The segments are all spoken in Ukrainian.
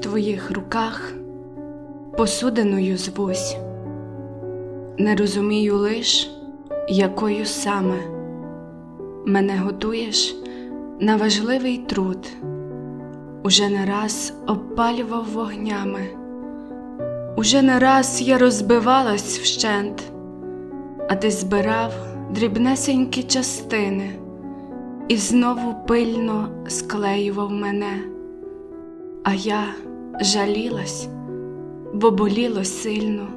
твоїх руках посудиною звусь, не розумію лиш, якою саме. Мене готуєш на важливий труд, уже не раз обпалював вогнями, уже не раз я розбивалась вщент, а ти збирав дрібнесенькі частини і знову пильно склеював мене. А я жалілась, бо боліло сильно,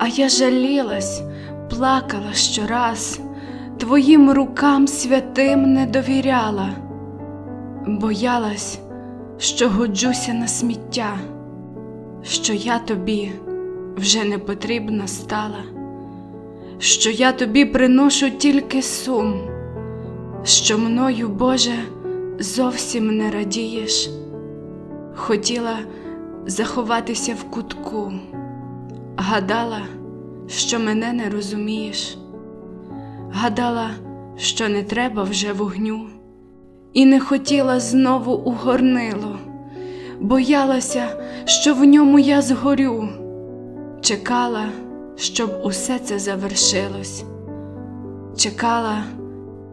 а я жалілась, плакала щораз, твоїм рукам святим не довіряла, боялась, що годжуся на сміття, що я тобі вже не потрібна стала, що я тобі приношу тільки сум, що мною, Боже, зовсім не радієш хотіла заховатися в кутку, гадала, що мене не розумієш, гадала, що не треба вже вогню, і не хотіла знову у горнило, боялася, що в ньому я згорю, чекала, щоб усе це завершилось, чекала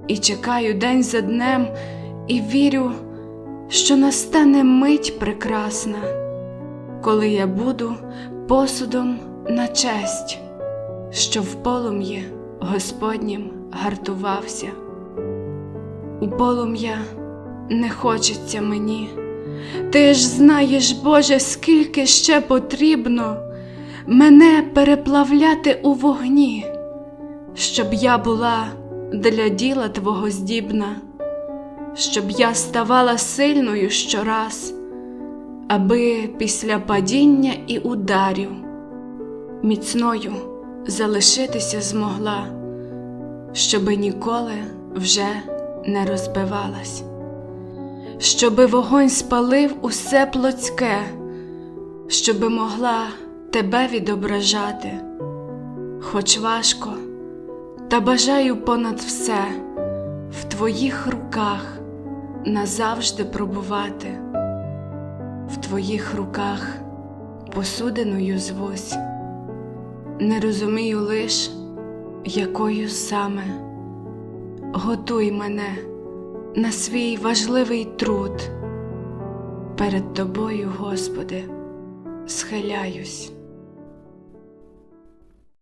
і чекаю день за днем, і вірю що настане мить прекрасна, коли я буду посудом на честь, що в полум'ї Господнім гартувався. У полум'я не хочеться мені, ти ж знаєш, Боже, скільки ще потрібно мене переплавляти у вогні, щоб я була для діла Твого здібна щоб я ставала сильною щораз, аби після падіння і ударів міцною залишитися змогла, щоби ніколи вже не розбивалась, щоби вогонь спалив усе плотське, щоби могла тебе відображати, хоч важко, та бажаю понад все твоїх руках назавжди пробувати, в твоїх руках посудиною звусь, не розумію лиш, якою саме готуй мене на свій важливий труд. Перед тобою, Господи, схиляюсь.